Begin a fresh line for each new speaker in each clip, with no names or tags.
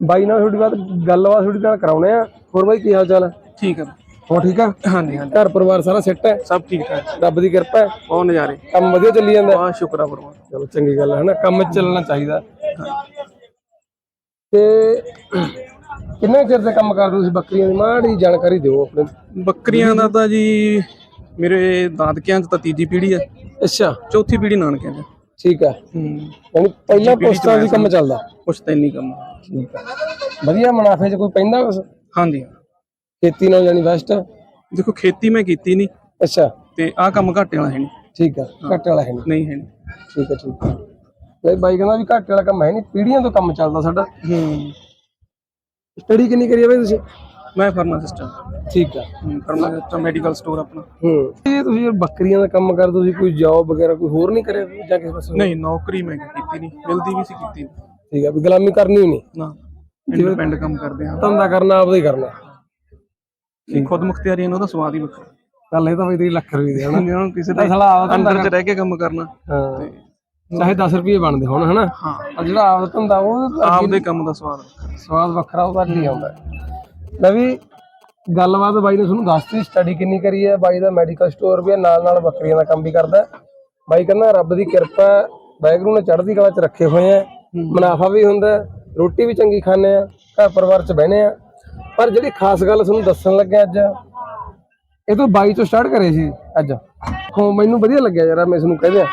ਬਾਈ ਨਾਲ ਥੋੜੀ ਬਾਤ ਗੱਲਬਾਤ ਥੋੜੀ ਨਾਲ ਕਰਾਉਣੇ ਆ। ਹੋਰ ਬਾਈ ਕੀ ਹਾਲ ਚਾਲ ਹੈ
ਠੀਕ ਹੈ
ਹੋ ਠੀਕ ਆ?
ਹਾਂਜੀ ਹਾਂਜੀ।
ਘਰ ਪਰਿਵਾਰ ਸਾਰਾ ਸੈੱਟ ਹੈ?
ਸਭ ਠੀਕ ਠਾਕ।
ਰੱਬ ਦੀ ਕਿਰਪਾ ਹੈ?
ਬਹੁਤ ਨਜ਼ਾਰੇ।
ਕੰਮ ਵਧੀਆ ਚੱਲੀ ਜਾਂਦਾ? ਹੈ?
ਸ਼ੁਕਰ ਆ ਪਰਮਾਤਮਾ
ਚਲੋ ਚੰਗੀ ਗੱਲ ਹੈ ਨਾ ਕੰਮ ਚੱਲਣਾ ਚਾਹੀਦਾ। ਤੇ ਕਿੰਨੇ ਚਿਰ ਦੇ ਕੰਮ ਕਰਦੇ ਤੁਸੀਂ? ਬੱਕਰੀਆਂ ਦੀ ਮਾੜੀ ਜਾਣਕਾਰੀ ਦਿਓ ਆਪਣੇ
ਬੱਕਰੀਆਂ ਦਾ ਤਾਂ ਜੀ ਮੇਰੇ ਦਾਦਕਿਆਂ ਚ ਤਾਂ ਤੀਜੀ ਪੀੜ੍ਹੀ ਹੈ
ਅੱਛਾ।
ਚੌਥੀ ਪੀੜ੍ਹੀ ਨਾਨਕਿਆਂ ਚ।
ਠੀਕ ਹੈ
ਹੂੰ।
ਯਾਨੀ ਪਹਿਲਾਂ ਪੋਸਟਾਂ ਦੀ ਕੰਮ ਚੱਲਦਾ?
ਕੁਛ ਤਾਂ ਇੰਨੀ ਕੰਮ
ਠੀਕ ਵਧੀਆ ਮੁਨਾਫੇ 'ਚ ਕੋਈ ਪੈਂਦਾ ਕੁਛ?
ਹਾਂਜੀ।
ਖੇਤੀ ਨਾਲ ਜਾਨੀ ਬੈਸਟ
ਦੇਖੋ ਖੇਤੀ ਮੈਂ ਕੀਤੀ ਨਹੀਂ।
ਅੱਛਾ।
ਤੇ ਆਹ ਕੰਮ ਘਾਟੇ ਵਾਲਾ ਹੈ ਨਹੀਂ।
ਠੀਕ ਹੈ। ਘੱਟ ਵਾਲਾ ਹੈ ਨਹੀਂ।
ਨਹੀਂ ਹੈ ਨਹੀਂ।
ਠੀਕ ਹੈ ਠੀਕ ਹੈ ਬਈ ਬਾਈ ਕਹਿੰਦਾ ਵੀ ਘੱਟ ਵਾਲਾ ਕੰਮ ਹੈ ਨਹੀਂ ਪੀੜ੍ਹੀਆਂ ਤੋਂ ਕੰਮ ਚੱਲਦਾ ਸਾਡਾ।
ਹੂੰ।
ਸਟੱਡੀ ਕਿੰਨੀ ਕਰੀ ਹੈ ਬਈ ਤੁਸੀਂ?
ਮੈਂ ਫਾਰਮਾਸਿਸਟ ਹਾਂ।
ਠੀਕ ਹੈ
ਫਾਰਮਾਸਿਸਟ ਮੈਡੀਕਲ ਸਟੋਰ ਆਪਣਾ।
ਹੂੰ। ਇਹ ਤੁਸੀਂ ਬੱਕਰੀਆਂ ਦਾ ਕੰਮ ਕਰਦੇ ਤੁਸੀਂ ਕੋਈ ਜੌਬ ਵਗੈਰਾ ਕੋਈ ਹੋਰ ਨਹੀਂ ਕਰਿਆ ਜਾਂ ਕਿਸੇ ਪਾਸੇ?
ਨਹੀਂ ਨੌਕਰੀ ਮੈਂ ਕੀਤੀ ਨਹੀਂ। ਮਿਲਦੀ ਵੀ ਸੀ ਕੀਤੀ ਨਹੀਂ।
ਠੀਕ ਹੈ ਵੀ ਗੁਲਾਮੀ ਕਰਨੀ ਨਹੀਂ।
ਨਾ ਇੰਡੀਪੈਂਡ ਕੰਮ ਕਰਦੇ ਹਾਂ
ਧੰਦਾ ਕਰਨਾ ਆਪਦਾ ਹੀ ਕਰਨਾ।
ਇਹ ਖੁਦ ਮੁਖਤਿਆਰੀ ਇਹਨਾਂ ਦਾ ਸਵਾਦ ਹੀ ਵੱਖਰਾ।
ਚੱਲ ਇਹ ਤਾਂ ਬਈ ਤੇਰੀ ਲੱਖ ਰੁਪਏ ਦੀ ਹੈ ਨਾ
ਜਿਹਨਾਂ ਨੂੰ ਕਿਸੇ ਦੇ ਅੰਦਰ ਚ ਰਹਿ ਕੇ ਕੰਮ ਕਰਨਾ।
ਹਾਂ ਚਾਹੇ 10 ਰੁਪਏ ਬਣਦੇ ਹੁਣ ਹਨਾ?
ਹਾਂ।
ਆ ਜਿਹੜਾ ਆਪਦਾ ਧੰਦਾ ਉਹ
ਆਪਦੇ ਕੰਮ ਦਾ ਸਵਾਦ
ਸਵਾਦ ਵੱਖਰਾ ਉਹਦਾ ਨਹੀਂ ਆਉਂਦਾ। ਲੈ ਵੀ ਗੱਲਬਾਤ ਬਾਈ ਨੇ ਤੁਹਾਨੂੰ ਦੱਸਤੀ ਸਟੱਡੀ ਕਿੰਨੀ ਕਰੀ ਹੈ ਬਾਈ ਦਾ ਮੈਡੀਕਲ ਸਟੋਰ ਵੀ ਹੈ ਨਾਲ ਨਾਲ ਬੱਕਰੀਆਂ ਦਾ ਕੰਮ ਵੀ ਕਰਦਾ। ਬਾਈ ਕਹਿੰਦਾ ਰੱਬ ਦੀ ਕਿਰਪਾ ਵਾਹਿਗੁਰੂ ਨੇ ਚੜ੍ਹਦੀ ਕਲਾ 'ਚ ਰੱਖੇ ਹੋਏ ਆ ਮੁਨਾਫਾ ਵੀ ਹੁੰਦਾ ਰੋਟੀ ਵੀ ਚੰਗੀ ਖਾਂਦੇ ਆ ਘਰ ਪਰਿਵਾਰ 'ਚ ਬਹਿਨੇ ਆ ਪਰ ਜਿਹੜੀ ਖਾਸ ਗੱਲ ਤੁਹਾਨੂੰ ਦੱਸਣ ਲੱਗਿਆ ਅੱਜ ਇਹ ਤੋਂ ਬਾਈ ਤੋਂ ਸਟਾਰਟ ਕਰੇ ਸੀ ਅੱਜ। ਹੋ ਮੈਨੂੰ ਵਧੀਆ ਲੱਗਿਆ ਯਾਰ ਮੈਂ ਤੁਹਾਨੂੰ ਕਹਿ ਦਿਆਂ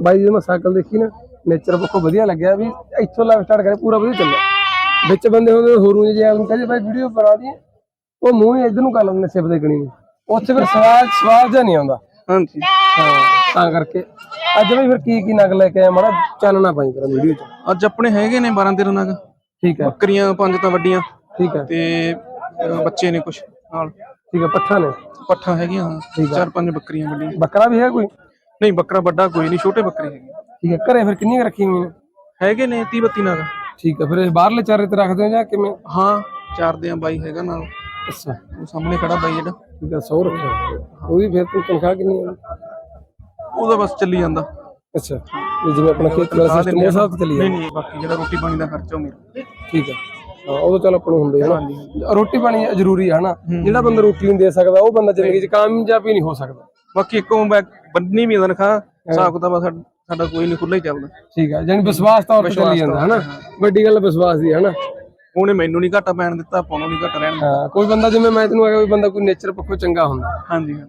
ਬਾਈ ਜਦੋਂ ਮੈਂ ਸਾਈਕਲ ਦੇਖੀ ਨਾ ਨੇਚਰ ਪੱਖੋਂ ਵਧੀਆ ਲੱਗਿਆ ਵੀ ਇੱਥੋਂ ਲਾਈਵ ਸਟਾਰਟ ਕਰੇ ਪੂਰਾ ਵਧੀਆ ਚੱਲਿਆ। ਵਿੱਚ ਬੰਦੇ ਹੁੰਦੇ ਹੋਰੂ ਜੇ ਆਪ ਕਹਿੰਦੇ ਭਾਈ ਵੀਡੀਓ ਬਣਾ ਦੀ ਉਹ ਮੂੰਹ ਹੀ ਇਧਰ ਨੂੰ ਕਰ ਲੈਂਦੇ ਸਿਫਤ ਦੇਖਣੀ ਨੂੰ। ਉੱਥੇ ਫਿਰ ਸਵਾਲ ਸਵਾਲ ਜਿਹਾ ਨਹੀਂ ਆਉਂਦਾ।
ਹਾਂਜੀ।
ਹਾਂ ਤਾਂ ਕਰਕੇ ਅੱਜ ਵੀ ਫਿਰ ਕੀ ਕੀ ਨਗ ਲੈ ਕੇ ਆਇਆ ਮਾੜਾ ਚਾਨਣਾ ਪਾਈ ਕਰ ਵੀਡੀਓ 'ਚ।
ਅੱਜ ਆਪਣੇ ਹੈਗੇ ਨੇ 12 13 ਨਗ।
ਠੀਕ ਹੈ।
ਬੱਕਰੀਆਂ ਪੰਜ ਤਾਂ ਵੱਡੀਆਂ।
ਠੀਕ ਹੈ।
ਤੇ ਬੱਚੇ ਨੇ ਕੁਛ ਨਾਲ।
ਠੀਕ ਹੈ ਪੱਠਾ ਨੇ?
ਪੱਠਾ ਹੈਗੀਆਂ ਹਾਂ। ਚਾਰ ਪੰਜ ਬੱਕਰੀਆਂ ਵੱਡੀਆਂ।
ਬੱਕਰਾ ਵੀ ਹੈ ਕੋਈ?
ਨਹੀਂ ਬੱਕਰਾ ਵੱਡਾ ਕੋਈ ਨਹੀਂ ਛੋਟੇ ਬੱਕਰੇ ਹੈਗੇ।
ਠੀਕ ਹੈ ਘਰੇ ਫਿਰ ਕਿੰਨੀਆਂ ਕੁ ਰੱਖੀਆਂ ਹੋਈਆਂ ਨੇ?
ਹੈਗੇ ਨੇ 30 32 ਨਗ।
ਠੀਕ ਹੈ ਫਿਰ ਇਹ ਬਾਹਰਲੇ ਚਾਰੇ ਤੇ ਰੱਖਦੇ ਹੋ ਜਾਂ ਕਿਵੇਂ?
ਹਾਂ ਚਾਰ ਦੇ ਆ ਬਾਈ ਹੈਗਾ ਨਾਲ।
ਅੱਛਾ।
ਉਹ ਸਾਹਮਣੇ ਖੜਾ ਬਾਈ ਜਿਹੜਾ।
ਠੀਕ ਹੈ 100 ਰੱਖਿਆ। ਉਹਦੀ ਫਿਰ ਤੂੰ ਤਨਖਾਹ ਕਿੰਨੀ ਹੈ?
ਉਹਦਾ ਬਸ ਚੱਲੀ ਜਾਂਦਾ।
ਅੱਛਾ ਵੀ ਜਿਵੇਂ ਆਪਣਾ ਖੇਤ ਵਾਲਾ ਸਿਸਟਮ ਉਹ ਸਭ ਚੱਲੀ
ਨਹੀਂ
ਜਾਂਦਾ।
ਨਹੀਂ ਬਾਕੀ ਜਿਹੜਾ ਰੋਟੀ ਪਾਣੀ ਦਾ ਖਰਚਾ ਉਹ ਮੇਰਾ।
ਠੀਕ ਹੈ ਹਾਂ ਉਹ ਤਾਂ ਚੱਲ ਆਪਾਂ ਨੂੰ ਹੁੰਦੇ ਹੈ ਨਾ। ਰੋਟੀ ਪਾਣੀ ਜ਼ਰੂਰੀ ਹੈ। ਨਾ ਜਿਹੜਾ ਬੰਦਾ ਰੋਟੀ ਨਹੀਂ ਦੇ ਸਕਦਾ ਉਹ ਬੰਦਾ ਜ਼ਿੰਦਗੀ 'ਚ ਕਾਮਯਾਬ ਹੀ ਨਹੀਂ ਹੋ ਸਕਦਾ।
ਬਾਕੀ ਇੱਕੋ ਬੈ- ਬੰਨੀ ਵੀ ਤਨਖਾਹ ਹਿਸਾਬ ਕਿਤਾਬ ਸਾਡਾ ਸਾਡਾ ਕੋਈ ਨਹੀਂ ਖੁੱਲਾ ਹੀ ਚੱਲਦਾ।
ਠੀਕ ਹੈ ਜਾਨੀ ਵਿਸ਼ਵਾਸ ਤੌਰ ਤੇ ਚੱਲੀ ਜਾਂਦਾ ਹੈ। ਨਾ ਵੱਡੀ ਗੱਲ ਵਿਸ਼ਵਾਸ ਦੀ ਹੈ ਨਾ
ਉਹਨੇ ਮੈਨੂੰ ਨਹੀਂ ਘਾਟਾ ਪੈਣ ਦਿੱਤਾ ਆਪਾਂ ਨੂੰ ਨਹੀਂ ਘਾਟਾ ਰਹਿਣ ਦਿੱਤਾ।
ਹਾਂ ਕੋਈ ਬੰਦਾ ਜਿਵੇਂ ਮੈਂ ਤੈਨੂੰ ਆਖਿਆ ਵੀ ਬੰਦਾ ਕੋਈ ਨੇਚਰ ਪੱਖੋਂ ਚੰਗਾ ਹੁੰਦਾ।
ਹਾਂਜੀ ਹਾਂ।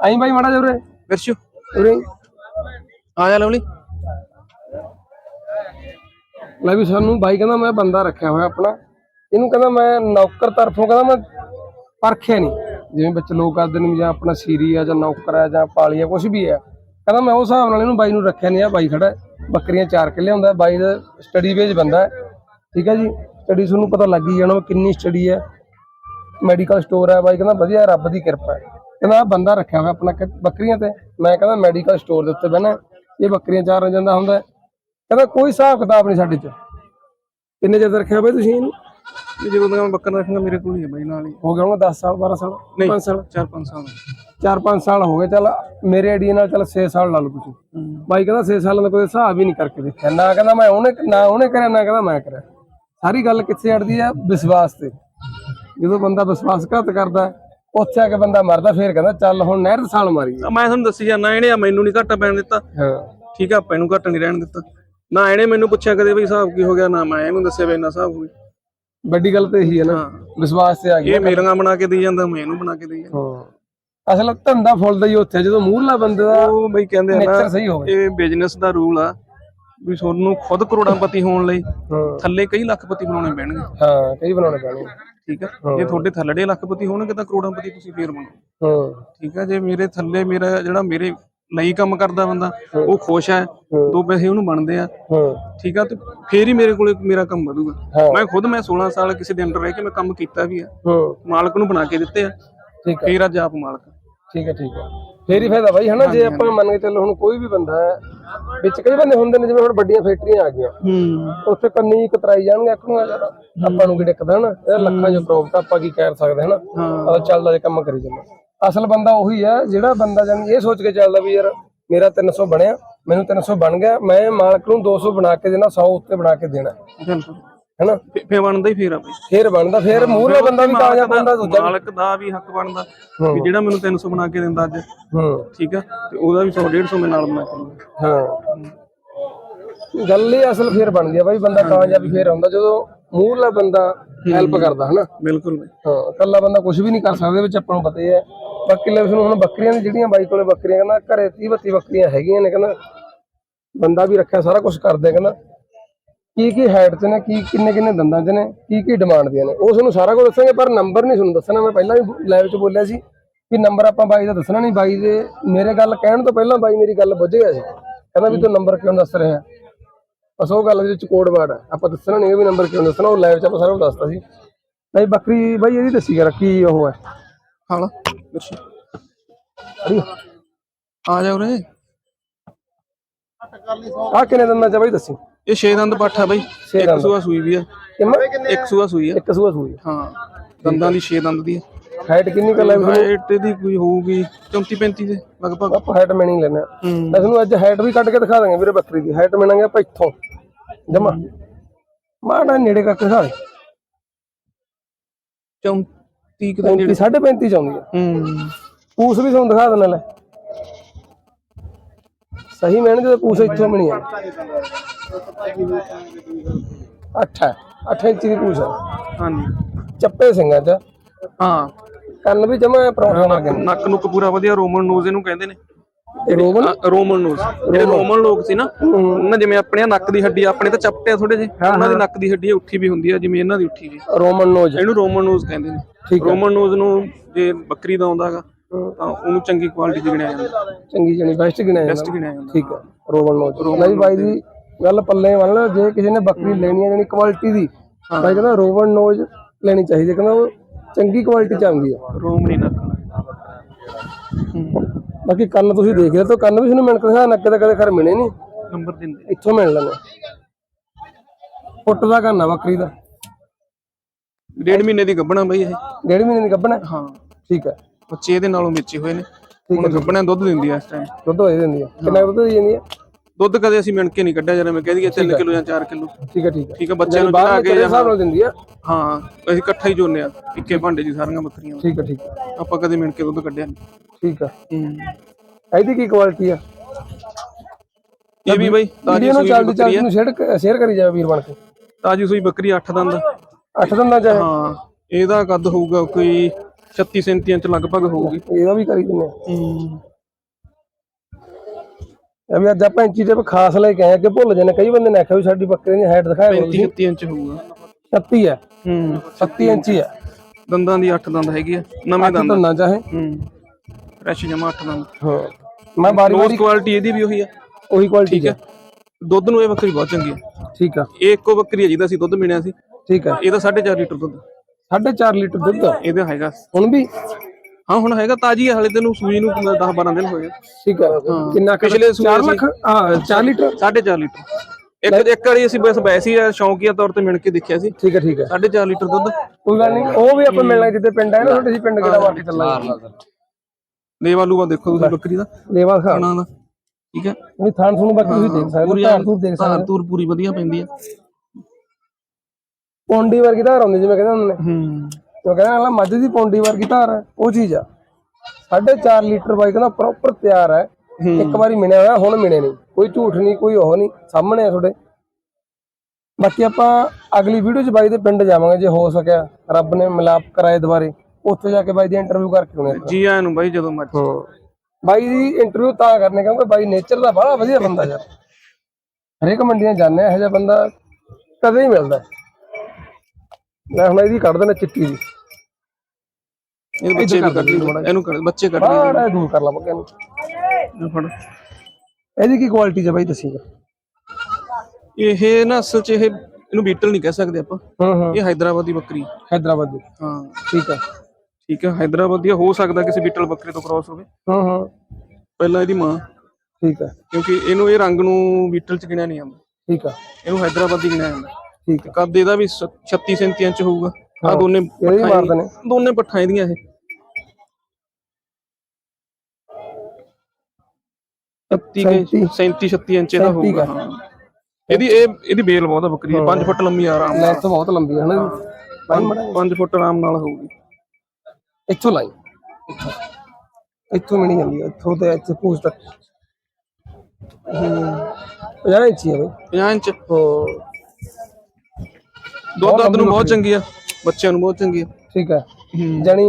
ਆਈ ਬਾਈ ਮਾੜਾ ਜੁਰੇ
ਵਿਰਸ਼ੂ
ਉਰੇ।
ਆ ਜਾ ਲਵਲੀ।
ਲੈ ਵੀ ਸਾਨੂੰ ਬਾਈ ਕਹਿੰਦਾ ਮੈਂ ਬੰਦਾ ਰੱਖਿਆ ਹੋਇਆ ਆਪਣਾ। ਇਹਨੂੰ ਕਹਿੰਦਾ ਮੈਂ ਨੌਕਰ ਤਰਫੋਂ ਕਹਿੰਦਾ ਮੈਂ ਪਰਖਿਆ ਨਹੀਂ। ਜਿਵੇਂ ਬੱਚੇ ਲੋਕ ਕਰਦੇ ਨੇ ਜਾਂ ਆਪਣਾ ਸੀਰੀ ਆ ਜਾਂ ਨੌਕਰ ਆ ਜਾਂ ਪਾਲੀ ਆ ਕੁਝ ਵੀ ਆ। ਕਹਿੰਦਾ ਮੈਂ ਉਸ ਹਿਸਾਬ ਨਾਲ ਇਹਨੂੰ ਬਾਈ ਨੂੰ ਰੱਖਿਆ ਨਹੀਂ ਆ। ਬਾਈ ਖੜਾ ਬੱਕਰੀਆਂ ਚਾਰ ਕੇ ਲਿਆਉਂਦਾ ਬਾਈ ਦਾ ਸਟੱਡੀ ਬੇਜ ਬੰਦਾ ਠੀਕ ਹੈ ਜੀ। ਸਟੱਡੀ ਤੁਹਾਨੂੰ ਪਤਾ ਲੱਗ ਹੀ ਜਾਣਾ ਵੀ ਕਿੰਨੀ ਸਟੱਡੀ ਹੈ। ਮੈਡੀਕਲ ਸਟੋਰ ਹੈ। ਬਾਈ ਕਹਿੰਦਾ ਵਧੀਆ, ਰੱਬ ਦੀ ਕਿਰਪਾ ਹੈ। ਕਹਿੰਦਾ ਬੰਦਾ ਰੱਖਿਆ ਹੋਇਆ ਆਪਣਾ ਬੱਕਰੀਆਂ ਤੇ। ਮੈਂ ਕਹਿੰਦਾ ਮੈਡੀਕਲ ਸਟੋਰ ਦੇ ਉੱਤੇ ਬਹਿਣਾ। ਇਹ ਬੱਕਰੀਆਂ ਚਾਰਨ ਜਾਂਦਾ ਹੁੰਦਾ। ਹੈ। ਕਹਿੰਦਾ ਕੋਈ ਹਿਸਾਬ ਕਿਤਾਬ ਨਹੀਂ ਸਾਡੇ ਚ। ਕਿੰਨੇ ਚਿਰ ਰੱਖਿਆ ਬਾਈ ਤੁਸੀਂ ਇਹਨੂੰ?
ਇਹ ਜਦੋਂ ਦਾ ਮੈਂ ਬੱਕਰਾ ਰੱਖਾਂਗਾ ਮੇਰੇ ਕੋਲ ਹੀ ਹੈ ਬਾਈ ਨਾਲ ਹੀ।
ਹੋ ਗਿਆ ਹੋਣਾ 10 ਸਾਲ 12 ਸਾਲ?
ਨਹੀਂ
5 ਸਾਲ?
4-5 ਸਾਲ।
4-5 ਸਾਲ ਹੋ ਗਏ। ਚੱਲ ਮੇਰੇ ਆਈਡੀਆ ਨਾਲ ਚੱਲ 6 ਸਾਲ ਲਾ ਲਓ ਤੁਸੀਂ। ਬਾਈ ਕਹਿੰਦਾ 6 ਸਾਲਾਂ ਦਾ ਕੋਈ ਹਿਸਾਬ ਹੀ ਨਹੀਂ ਕਰਕੇ ਦੇਖਿਆ। ਨਾ ਕਹਿੰਦਾ ਮੈਂ ਉਹਨੇ ਨਾ ਉਹਨੇ ਕਰਿਆ ਨਾ ਕਹਿੰਦਾ ਮੈਂ ਕਰਿਆ। ਸਾਰੀ ਗੱਲ ਕਿੱਥੇ ਅੜਦੀ ਆ? ਵਿਸ਼ਵਾਸ ਤੇ। ਜਦੋਂ ਬੰਦਾ ਵਿਸ਼ਵਾਸਘਾਤ ਕਰਦਾ ਹੈ, ਉੱਥੇ ਆ ਕੇ ਬੰਦਾ ਮਰਦਾ ਫੇਰ ਕਹਿੰਦਾ ਚੱਲ ਹੁਣ ਨਹਿਰ ਦੇ ਸਾਲ ਮਾਰੀ
ਆ ਮੈਂ ਤੁਹਾਨੂੰ ਦੱਸੀ ਜਾਂਦਾ ਇਹਨੇ ਆ ਮੈਨੂੰ ਨਹੀਂ ਘਾਟਾ ਪੈਣ ਦਿੱਤਾ।
ਹਾਂ।
ਠੀਕ ਆ ਆਪਾਂ ਨੂੰ ਘਾਟਾ ਨਹੀਂ ਰਹਿਣ ਦਿੱਤਾ। ਨਾ ਇਹਨੇ ਮੈਨੂੰ ਪੁੱਛਿਆ ਕਦੇ ਵੀ ਹਿਸਾਬ ਕੀ ਹੋ ਗਿਆ ਨਾ ਮੈਂ ਇਹਨੂੰ ਦੱਸਿਆ ਵੀ ਇੰਨਾ ਹਿਸਾਬ ਹੋ ਗਿਆ।
ਵੱਡੀ ਗੱਲ ਤੇ ਇਹੀ ਹੈ ਨਾ ਵਿਸ਼ਵਾਸ ਤੇ ਆ ਗਿਆ।
ਇਹ ਮੇਰੀਆਂ ਬਣਾ ਕੇ ਦੇਈ ਜਾਂਦਾ ਮੈਂ ਇਹਨੂੰ ਬਣਾ ਕੇ ਦੇਈ ਜਾਂਦਾ।
ਹਾਂ। ਅਸਲ ਧੰਦਾ ਫੁੱਲਦਾ ਹੀ ਉੱਥੇ ਜਦੋਂ ਮੂਹਰਲਾ ਬੰਦੇ ਦਾ
ਉਹ ਬਈ ਕਹਿੰਦੇ ਆ ਨਾ
ਸਹੀ ਹੋਵੇ।
ਇਹ ਬਿਜ਼ਨਸ ਦਾ ਰੂਲ ਆ ਵੀ ਤੁਹਾਨੂੰ ਖੁਦ ਕਰੋੜਾਂਪਤੀ ਹੋਣ ਲਈ ਥੱਲੇ ਕਈ ਲੱਖਪਤੀ ਬਣਾਉਣੇ ਪੈਣਗੇ।
ਹਾਂ ਕਈ ਬਣਾਉਣੇ ਪੈਣੇ
ਠੀਕ ਆ ਜੇ ਤੁਹਾਡੇ ਥੱਲੜੇ ਲੱਖਪਤੀ ਹੋਣਗੇ ਤਾਂ ਕਰੋੜਾਂਪਤੀ ਤੁਸੀਂ ਫੇਰ ਬਣੋ।
ਹਾਂ।
ਠੀਕ ਆ ਜੇ ਮੇਰੇ ਥੱਲੇ ਮੇਰਾ ਜਿਹੜਾ ਮੇਰੇ ਲਈ ਕੰਮ ਕਰਦਾ ਬੰਦਾ ਉਹ ਖੁਸ਼ ਹੈ ਦੋ ਪੈਸੇ ਉਹਨੂੰ ਬਣਦੇ ਆ।
ਹਾਂ।
ਠੀਕ ਆ ਤੇ ਫੇਰ ਹੀ ਮੇਰੇ ਕੋਲੇ ਮੇਰਾ ਕੰਮ ਵਧੂਗਾ।
ਹਾਂ।
ਮੈਂ ਖੁਦ ਮੈਂ 16 ਸਾਲ ਕਿਸੇ ਦੇ ਅੰਡਰ ਰਹਿ ਕੇ ਮੈਂ ਕੰਮ ਕੀਤਾ ਵੀ ਆ।
ਹਾਂ।
ਮਾਲਕ ਨੂੰ ਬਣਾ ਕੇ ਦਿੱਤੇ ਆ।
ਠੀਕ ਹੈ।
ਫੇਰ ਅੱਜ ਆਪ ਮਾਲਕ।
ਠੀਕ ਹੈ ਠੀਕ ਹੈ। ਫੇਰ ਹੀ ਫਾਇਦਾ ਬਾਈ ਹਨਾ? ਜੇ ਆਪਾਂ ਮੰਨ ਕੇ ਚੱਲੋ ਹੁਣ ਕੋਈ ਵੀ ਬੰਦਾ ਹੈ ਵਿੱਚ ਕਈ ਬੰਦੇ ਹੁੰਦੇ ਨੇ ਜਿਵੇਂ ਹੁਣ ਵੱਡੀਆਂ ਫੈਕਟਰੀਆਂ ਆ ਗਈਆਂ।
ਹੂੰ।
ਉੱਥੇ ਕੰਨੀ ਕਤਰਾਈ ਜਾਣਗੇ ਅੱਖ ਨੂੰ ਯਾਰ ਆਪਾਂ ਨੂੰ ਕੀ ਦਿੱਕਤ ਹੈ ਨਾ? ਇਹ ਲੱਖਾਂ ਚ ਪ੍ਰੋਫਿਟ ਆਪਾਂ ਕੀ ਕਹਿ ਸਕਦੇ ਹਨਾ?
ਹਾਂ।
ਉਹ ਚੱਲਦਾ ਜੇ ਕੰਮ ਕਰੀ ਜਾਂਦਾ। ਅਸਲ ਬੰਦਾ ਉਹੀ ਹੈ ਜਿਹੜਾ ਬੰਦਾ ਜਾਨੀ ਇਹ ਸੋਚ ਕੇ ਚੱਲਦਾ ਵੀ ਯਾਰ ਮੇਰਾ 300 ਬਣਿਆ ਮੈਨੂੰ 300 ਬਣ ਗਿਆ ਮੈਂ ਮਾਲਕ ਨੂੰ 200 ਬਣਾ ਕੇ ਦੇਣਾ 100 ਉੱਤੇ ਬਣਾ ਕੇ ਦੇਣਾ।
ਬਿਲਕੁਲ।
ਹੈਨਾ?
ਫੇ- ਬਣਦਾ ਹੀ ਫੇਰ ਆ ਬਈ।
ਫੇਰ ਬਣਦਾ ਫੇਰ ਮੂਹਰੇ ਬੰਦਾ ਵੀ ਕਾਮਯਾਬ ਹੁੰਦਾ ਦੂਜਾ।
ਮਾਲਕ ਦਾ ਵੀ ਹੱਕ ਬਣਦਾ। ਵੀ ਜਿਹੜਾ ਮੈਨੂੰ 300 ਬਣਾ ਕੇ ਦਿੰਦਾ ਅੱਜ
ਹੂੰ।
ਠੀਕ ਆ? ਤੇ ਉਹਦਾ ਵੀ 100 150 ਮੈਂ ਨਾਲ ਬਣਾ ਕੇ
ਹਾਂ। ਗੱਲ ਹੀ ਅਸਲ ਫੇਰ ਬਣਦੀ ਆ ਬਾਈ ਬੰਦਾ ਕਾਮਯਾਬ ਫੇਰ ਹੁੰਦਾ ਜਦੋਂ ਮੂਹਰਲਾ ਬੰਦਾ ਹੈਲਪ ਕਰਦਾ ਹਨਾ?
ਬਿਲਕੁਲ
ਹਾਂ ਇਕੱਲਾ ਬੰਦਾ ਕੁਝ ਵੀ ਨਹੀਂ ਕਰ ਸਕਦਾ ਵਿੱਚ ਆਪਾਂ ਨੂੰ ਪਤਾ ਹੀ ਹੈ। ਬਾਕੀ ਲੈ ਨੂੰ ਹੁਣ ਬੱਕਰੀਆਂ ਦੀ ਜਿਹੜੀਆਂ ਬਾਈ ਕੋਲੇ ਬੱਕਰੀਆਂ ਕਹਿੰਦਾ ਘਰੇ 30 32 ਬੱਕਰੀਆਂ ਹੈਗੀਆਂ ਨੇ ਕਹਿੰਦਾ ਬੰਦਾ ਵੀ ਰੱਖਿਆ ਸਾਰਾ ਕੁਝ ਕਰਦੇ ਕਹਿੰਦਾ। ਕੀ ਕੀ ਹਾਈਟ 'ਚ ਨੇ ਕੀ ਕਿੰਨੇ ਕਿੰਨੇ ਦੰਦਾਂ 'ਚ ਨੇ ਕੀ ਕੀ ਡਿਮਾਂਡ ਦੀਆਂ ਨੇ। ਉਹ ਤੁਹਾਨੂੰ ਸਾਰਾ ਕੁਝ ਦੱਸਾਂਗੇ ਪਰ ਨੰਬਰ ਨਹੀਂ ਤੁਹਾਨੂੰ ਦੱਸਣਾ। ਮੈਂ ਪਹਿਲਾਂ ਵੀ ਲਾਈਵ 'ਚ ਬੋਲਿਆ ਸੀ ਕਿ ਨੰਬਰ ਆਪਾਂ ਬਾਈ ਦਾ ਦੱਸਣਾ ਨਹੀਂ। ਬਾਈ ਦੇ ਮੇਰੇ ਗੱਲ ਕਹਿਣ ਤੋਂ ਪਹਿਲਾਂ ਬਾਈ ਮੇਰੀ ਗੱਲ ਬੁੱਝ ਗਿਆ ਸੀ। ਕਹਿੰਦਾ ਵੀ ਤੂੰ ਨੰਬਰ ਕਿਉਂ ਦੱਸ ਰਿਹਾ ਬਸ ਉਹ ਗੱਲ ਵਿੱਚ ਕੋਡ ਵਰਡ ਹੈ। ਆਪਾਂ ਦੱਸਣਾ ਨਹੀਂ ਇਹ ਵੀ ਨੰਬਰ ਕਿਉਂ ਦੱਸਣਾ? ਉਹ ਲਾਈਵ 'ਚ ਆਪਾਂ ਸਾਰਾ ਕੁਝ ਦੱਸਤਾ ਸੀ। ਬਾਈ ਬੱਕਰੀ ਬਾਈ ਇਹਦੀ ਦੱਸੀ ਯਾਰ ਕੀ ਉਹ ਹੈ?
ਹਾਲਾ
ਅੜੀ
ਆ ਜਾ ਉਰੇ।
ਆ ਕਿੰਨੇ ਦੰਦਾਂ 'ਚ ਬਾਈ ਦੱਸੀ।
ਇਹ 6 ਦੰਦ ਪੱਠ ਆ ਬਈ
ਛੇ
ਇੱਕ
ਦੰਦ।
ਸੂਆ ਸੂਈ ਵੀ ਆ।
ਕਿੰਨਾ?
ਇੱਕ ਸੂਆ ਸੂਈ ਆ।
ਇੱਕ ਸੂਆ ਸੂਈ
ਹਾਂ ਦੰਦਾਂ ਦੀ 6 ਦੰਦ ਦੀ ਆ।
ਹਾਈਟ ਕਿੰਨੀ ਕਰ ਲੈ
ਹਾਈਟ ਦੀ ਕੋਈ ਹੋਊਗੀ 34 35 ਦੇ ਲਗਭਗ।
ਆਪਾਂ ਹਾਈਟ ਮੈਣੀ ਲੈਣਾ
ਹੂੰ।
ਮੈਂ ਤੁਹਾਨੂੰ ਅੱਜ ਹਾਈਟ ਵੀ ਕੱਢ ਕੇ ਦਿਖਾ ਦਾਂਗੇ ਵੀਰੇ ਬੱਕਰੀ ਦੀ। ਹਾਈਟ ਮਿਣਾਂਗੇ ਆਪਾਂ ਇੱਥੋਂ। ਜਮਾ। ਮਾੜਾ ਨੇੜੇ ਕਰਕੇ ਦਿਖਾ ਦੇ।
34 ਕੁ ਦੇ ਨੇੜੇ।
35 35 ਚ ਆਉਂਦੀ ਹੈ
ਹੂੰ।
ਪੂਸ ਵੀ ਤੁਹਾਨੂੰ ਦਿਖਾ ਦੇਣਾ ਲੈ। ਸਹੀ ਮੈਣ ਦੇ ਪੂਸ ਇੱਥੋਂ ਮਿਣੀ ਆ। 8 ਹੈ। 8 ਇੰਚ ਦੀ ਪੂਸ ਹੈ
ਹਾਂਜੀ।
ਚੱਪੇ ਸਿੰਘਾਂ ਚ
ਹਾਂ।
ਕੰਨ ਵੀ ਜਮਾ ਪਰੌਂਠਾ ਮਾਰ ਗਏ
ਨੱਕ ਨੁੱਕ ਪੂਰਾ ਵਧੀਆ ਰੋਮਨ ਨੋਜ਼ ਇਹਨੂੰ ਕਹਿੰਦੇ ਨੇ।
ਰੋਮਨ?
ਅ, ਰੋਮਨ ਨੋਜ਼ ਜਿਹੜੇ ਰੋਮਨ। ਲੋਕ ਸੀ ਨਾ ਉਹਨਾਂ ਜਿਵੇਂ ਆਪਣੇ ਆਹ ਨੱਕ ਦੀ ਹੱਡੀ ਆਪਣੇ ਤਾਂ ਚਪਟੇ ਆ ਥੋੜੇ ਜਿਹੇ। ਉਹਨਾਂ ਦੀ ਨੱਕ ਦੀ ਹੱਡੀ ਉੱਠੀ ਵੀ ਹੁੰਦੀ ਆ ਜਿਵੇਂ ਇਹਨਾਂ ਦੀ ਉੱਠੀ ਵੀ।
ਰੋਮਨ ਨੋਜ
ਇਹਨੂੰ ਰੋਮਨ ਨੋਜ਼ ਕਹਿੰਦੇ ਨੇ।
ਠੀਕ ਹੈ।
ਰੋਮਨ ਨੋਜ਼ ਨੂੰ ਜੇ ਬੱਕਰੀ ਦਾ ਆਉਂਦਾਗਾ ਤਾਂ ਉਹਨੂੰ ਚੰਗੀ ਕੁਆਲਿਟੀ ਚ ਗਿਣਿਆ ਜਾਂਦਾ।
ਚੰਗੀ ਜਣੀ ਬੈਸਟ ਗਿਣਿਆ ਜਾਂਦਾ।
ਬੈਸਟ ਗਿਣਿਆ ਜਾਂਦਾ।
ਠੀਕ ਹੈ। ਰੋਮਨ ਨੋਜ ਨਹੀਂ ਬਾਈ ਦੀ ਗੱਲ ਪੱਲੇ ਲਓ ਜੇ ਕਿਸੇ ਨੇ ਬੱਕਰੀ ਲੈਣੀ ਹੈ ਜਾਨੀ ਕੁਆਲਿਟੀ ਦੀ ਬਾਈ ਕਹਿੰਦਾ ਰੋਮਨ ਨੋਜ ਲੈਣੀ ਚਾਹੀਦੀ ਕਹਿੰਦਾ ਉਹ ਚੰਗੀ ਕੁਆਲਿਟੀ ਚ ਆਉਂਦੀ ਹੈ।
ਰੋਮਣੀ ਨੱਕ
ਬਾਕੀ ਕੰਨ ਤੁਸੀਂ ਦੇਖ ਰਹੇ ਤਾਂ ਕੰਨ ਵੀ ਤੁਹਾਨੂੰ ਮਿਣ ਕੇ ਦਿਖਾ ਨੱਕੇ ਤਾਂ ਕਦੇ ਖਰ ਮਿਲੇ ਨਹੀਂ।
ਨੰਬਰ ਦਿੰਦੇ।
ਇੱਥੋਂ ਮਿਲ ਲੈਣੇ ਫੁੱਟ ਦਾ ਕੰਨ ਆ ਬੱਕਰੀ ਦਾ।
ਡੇਢ ਮਹੀਨੇ ਦੀ ਗੱਭਣਾ ਬਈ ਇਹ।
ਡੇਢ ਮਹੀਨੇ ਦੀ ਗੱਭਣਾ?
ਹਾਂ।
ਠੀਕ ਹੈ।
ਬੱਚੇ ਇਹਦੇ ਨਾਲੋਂ ਮਿੱਚੇ ਹੋਏ ਨੇ। ਹੁਣ ਗੱਭਣਾ ਦੁੱਧ ਦਿੰਦੀ ਆ ਇਸ ਟਾਈਮ
ਦੁੱਧ ਹੋ ਜਾਂਦੀ ਹੈ ਕਿੰਨਾ ਕੁ ਦੁੱਧ ਦੇ ਜਾਂਦੀ ਹੈ
ਦੁੱਧ ਕਦੇ ਅਸੀਂ ਮਿਣ ਕੇ ਨਹੀਂ ਕੱਢਿਆ ਜਦੋਂ ਮੈਂ ਕਹਿ ਦਈਏ 3 ਕਿਲੋ ਜਾਂ 4 ਕਿਲੋ।
ਠੀਕ ਹੈ ਠੀਕ ਹੈ
ਠੀਕ ਆ ਬੱਚਿਆਂ ਨੂੰ ਚੜਾ ਕੇ
ਹਿਸਾਬ ਨਾਲ ਦਿੰਦੀ ਹੈ
ਹਾਂ ਅਸੀਂ ਇਕੱਠਾ ਹੀ ਜੋਨੇ ਆ ਇੱਕੇ ਭਾਂਡੇ 'ਚ ਸਾਰੀਆਂ ਬੱਕਰੀਆਂ
ਠੀਕ ਹੈ ਠੀਕ ਹੈ
ਆਪਾਂ ਕਦੇ ਮਿਣ ਕੇ ਦੁੱਧ ਕੱਢਿਆ ਨਹੀਂ।
ਠੀਕ ਹੈ
ਹੂੰ।
ਇਹਦੀ ਕੀ ਕੁਆਲਿਟੀ ਆ?
ਇਹ ਵੀ ਬਈ ਤਾਜੀ ਸੂਈ ਬੱਕਰੀ ਆ।
ਨੂੰ ਸ਼ੇਅਰ ਸ਼ੇਅਰ ਕਰੀ ਜਾਵੇ ਵੀਰ ਬਣ ਕੇ।
ਤਾਜੀ ਸੂਈ ਬੱਕਰੀ 8 ਦੰਦ।
ਅੱਠ ਦਿਨਾਂ ਚ
ਹਾਂ? ਇਹਦਾ ਕੱਦ ਹੋਊਗਾ ਕੋਈ 36 37 ਇੰਚ ਲਗਭਗ ਹੋਊਗੀ।
ਇਹਦਾ ਵੀ ਕਰੀ ਦਿੰਨੇ
ਹੂੰ
ਆ ਵੀ ਅੱਜ ਆਪਾਂ ਇੰਚੀ ਟੇਪ ਖਾਸ ਲੈ ਕੇ ਆਏ ਅੱਗੇ ਭੁੱਲ ਜਾਂਦੇ ਕਈ ਬੰਦੇ ਨੇ ਆਖਿਆ ਵੀ ਸਾਡੀ ਬੱਕਰੀ ਦੀ ਹਾਈਟ ਦਿਖਾਇਆ
35 36 ਇੰਚ ਹੋਊਗਾ।
36 ਹੈ
ਹੂੰ।
37 ਇੰਚੀ ਹੈ
ਦੰਦਾਂ ਦੀ 8 ਦੰਦ ਹੈਗੀ ਆ। ਨਵੇਂ ਦੰਦ।
ਧੰਨਾ ਚਾਹੇ
ਹੂੰ। ਫਰੈਸ਼ ਜਮਾ 8 ਦੰਦ।
ਹਾਂ। ਮੈਂ ਬਾਰੀ ਬਾਰੀ
ਕੁਆਲਿਟੀ ਇਹਦੀ ਵੀ ਉਹੀ ਆ।
ਉਹੀ ਕੁਆਲਿਟੀ
ਠੀਕ ਹੈ ਦੁੱਧ ਨੂੰ ਇਹ ਬੱਕਰੀ ਬਹੁਤ ਚੰਗੀ ਆ।
ਠੀਕ ਆ।
ਇਹ ਇੱਕੋ ਬੱਕਰੀ ਆ ਜਿਹਦਾ ਅਸੀਂ ਦੁੱਧ ਮਿਣਿਆ ਸੀ।
ਠੀਕ ਆ।
ਇਹਦਾ 4.5 ਲੀਟਰ ਦੁੱਧ।
4.5 ਲੀਟਰ ਦੁੱਧ
ਇਹਦਾ ਹੈਗਾ।
ਹੁਣ ਵੀ
ਹਾਂ ਹੁਣ ਹੈਗਾ ਤਾਜੀ ਆ ਹਲੇ ਤੈਨੂੰ ਸੂਈ ਨੂੰ 10 12 ਦਿਨ ਹੋਏ।
ਠੀਕ ਆ। ਕਿੰਨਾ ਕੁ-
ਪਿਛਲੇ ਸੂਏ
ਚਾਰ
ਸੀ।
ਲੱਖ? ਹਾਂ 4 ਲੀਟਰ?
4.5 ਲੀਟਰ। ਇੱਕ ਇੱਕ ਵਾਰੀ ਅਸੀਂ ਬਸ ਵੈਸੇ ਹੀ ਸ਼ੌਂਕੀਆ ਤੌਰ ਤੇ ਮਿਣ ਕੇ ਦੇਖਿਆ ਸੀ।
ਠੀਕ ਹੈ ਠੀਕ ਹੈ
4.5 ਲੀਟਰ ਦੁੱਧ।
ਕੋਈ ਗੱਲ ਨਹੀਂ ਉਹ ਵੀ ਆਪਾਂ ਮਿਲਣਾ ਜਿੱਦੇ ਪਿੰਡ ਹੈ ਨਾ ਤੁਹਾਡੇ ਜੀ ਪਿੰਡ ਕਿਹੜਾ ਮਾਰ ਕੇ ਚੱਲਾਂਗੇ
ਲੇਵਾ ਲੂਵਾ ਦੇਖੋ ਤੁਸੀਂ ਬੱਕਰੀ ਦਾ।
ਲੇਵਾ ਖਾ।
ਖਾਣਾ ਦਾ। ਠੀਕ ਹੈ
ਨਹੀਂ ਥਾਣ ਤੁਹਾਨੂੰ ਬਾਕੀ ਤੁਸੀਂ ਦੇਖ ਸਕਦੇ ਹੋ ਧਾਰ ਤੂਰ ਦੇਖ ਸਕਦੇ
ਧਾਰ ਤੂਰ ਪੂਰੀ ਵਧੀਆ ਪੈਂਦੀ ਆ।
ਪੌਂਡੀ ਵਰਗੀ ਧਾਰ ਆਉਂਦੀ ਜਿਵੇਂ ਕਹਿੰਦੇ ਹੁੰਦੇ ਨੇ।
ਹੂੰ।
ਉਹ ਕਹਿੰਦਾ ਅਗਲਾ ਮੱਝ ਦੀ ਪੌਂਡੀ ਵਰਗੀ ਧਾਰ ਹੈ ਉਹ ਚੀਜ਼ ਆ। 4.5 ਲੀਟਰ ਬਾਈ ਕਹਿੰਦਾ ਪ੍ਰੋਪਰ ਤਿਆਰ ਹੈ। ਇੱਕ ਵਾਰੀ ਮਿਣਿਆ ਹੋਇਆ ਹੁਣ ਮਿਣੇ ਨਹੀਂ। ਕੋਈ ਝੂਠ ਨਹੀਂ ਕੋਈ ਉਹ ਨਹੀਂ ਸਾਹਮਣੇ ਆ ਤੁਹਾਡੇ। ਬਾਕੀ ਆਪਾਂ ਅਗਲੀ ਵੀਡੀਓ 'ਚ ਬਾਈ ਦੇ ਪਿੰਡ ਜਾਵਾਂਗੇ ਜੇ ਹੋ ਸਕਿਆ। ਰੱਬ ਨੇ ਮਿਲਾਪ ਕਰਾਏ ਦੁਬਾਰੇ। ਉੱਥੇ ਜਾ ਕੇ ਬਾਈ ਦੀ ਇੰਟਰਵਿਊ ਕਰਕੇ ਆਉਣੇ
ਜੀ ਆਇਆਂ ਨੂੰ ਬਾਈ ਜਦੋਂ ਮਰਜ਼ੀ।
ਬਾਈ ਦੀ ਇੰਟਰਵਿਊ ਤਾਂ ਕਰਨੇ ਕਿਉਂਕਿ ਬਾਈ ਨੇਚਰ ਦਾ ਬੜਾ ਵਧੀਆ ਬੰਦਾ ਯਾਰ। ਹਰੇਕ ਮੰਡੀਆਂ ਜਾਂਦੇ ਆ ਇਹੋ ਜਿਹਾ ਬੰਦਾ ਕਦੇ ਹੀ ਮਿਲਦਾ। ਮੈਂ ਹੁਣ ਇਹਦੀ ਕੱਢ ਦੇਣਾ ਚਿੱਟੀ ਦੀ।
ਇਹ ਬੱਚੇ ਵੀ ਕੱਢ ਲਈ ਇਹਨੂੰ ਕੱਢ ਬੱਚੇ ਕੱਢ ਲਈ
ਬੜਾ ਦੂਰ ਕਰ ਲਾ ਪੱਕਿਆਂ ਨੂੰ।
ਇਹਨੂੰ ਫੜ।
ਇਹਦੀ ਕੀ ਕੁਆਲਿਟੀ ਹੈ ਬਾਈ ਦੱਸੀਗਾ
ਇਹ ਨਾ ਅਸਲ ਚ ਇਹ ਇਹਨੂੰ ਬੀਟਲ ਨਹੀਂ ਕਹਿ ਸਕਦੇ ਆਪਾਂ।
ਹੂੰ ਹੂੰ।
ਇਹ ਹੈਦਰਾਬਾਦੀ ਬੱਕਰੀ। ਹੈ।
ਹੈਦਰਾਬਾਦ। ਦੀ
ਹਾਂ।
ਠੀਕ ਹੈ
ਠੀਕ ਹੈ ਹੈਦਰਾਬਾਦੀ ਆ, ਹੋ ਸਕਦਾ ਕਿਸੇ ਬੀਟਲ ਬੱਕਰੀ ਤੋਂ ਕ੍ਰਾਸ ਹੋਵੇ।
ਹੂੰ ਹੂੰ।
ਪਹਿਲਾਂ ਇਹਦੀ ਮਾਂ।
ਠੀਕ ਹੈ
ਕਿਉਂਕਿ ਇਹਨੂੰ ਇਹ ਰੰਗ ਨੂੰ ਬੀਟਲ ਚ ਗਿਣਿਆ ਨਹੀਂ ਜਾਂਦਾ।
ਠੀਕ ਹੈ
ਇਹਨੂੰ ਹੈਦਰਾਬਾਦੀ ਗਿਣਿਆ ਜਾਂਦਾ।
ਠੀਕ ਹੈ
ਕੱਦ ਇਹਦਾ ਵੀ 36 37 ਇੰਚ ਹੋਊਗਾ। ਆ ਦੋਨੇ
ਇਹਦੇ ਵੀ
ਪੱਠਾਂ
ਮਾਰਦੇ ਨੇ
ਦੋਨੇ ਪੱਠਾਂ ਇਹਦੀਆਂ ਇਹ। 37 37 36 ਇੰਚ ਇਹਦਾ ਹੋਊਗਾ। ਹਾਂ। ਇਹਦੀ ਇਹ ਇਹਦੀ ਬੇਲ ਬਹੁਤ ਆ ਬੱਕਰੀ। ਦੀ 5 ਫੁੱਟ ਲੰਮੀ ਆ ਆਰਾਮ ਨਾਲ।
ਲੈਂਥ ਬਹੁਤ ਲੰਬੀ ਹੈ ਮੜਾ
5 ਫੁੱਟ। ਆਰਾਮ ਨਾਲ ਹੋਊਗੀ।
ਇੱਥੋਂ ਲਾਈ। ਇੱਥੋਂ। ਮਿਣੀ ਜਾਂਦੀ। ਹੈ ਇੱਥੋਂ ਤੇ ਇੱਥੇ ਪੂਛ ਤੱਕ ਹੂੰ। 50 ਇੰਚੀ ਹੈ ਬਈ।
50 ਇੰਚ।
ਹਾਂ
ਦੁੱਧ ਦੱਧ ਨੂੰ ਬਹੁਤ ਚੰਗੀ ਆ। ਬੱਚਿਆਂ ਨੂੰ ਬਹੁਤ ਚੰਗੀ ਆ।
ਠੀਕ ਹੈ। ਜਾਨੀ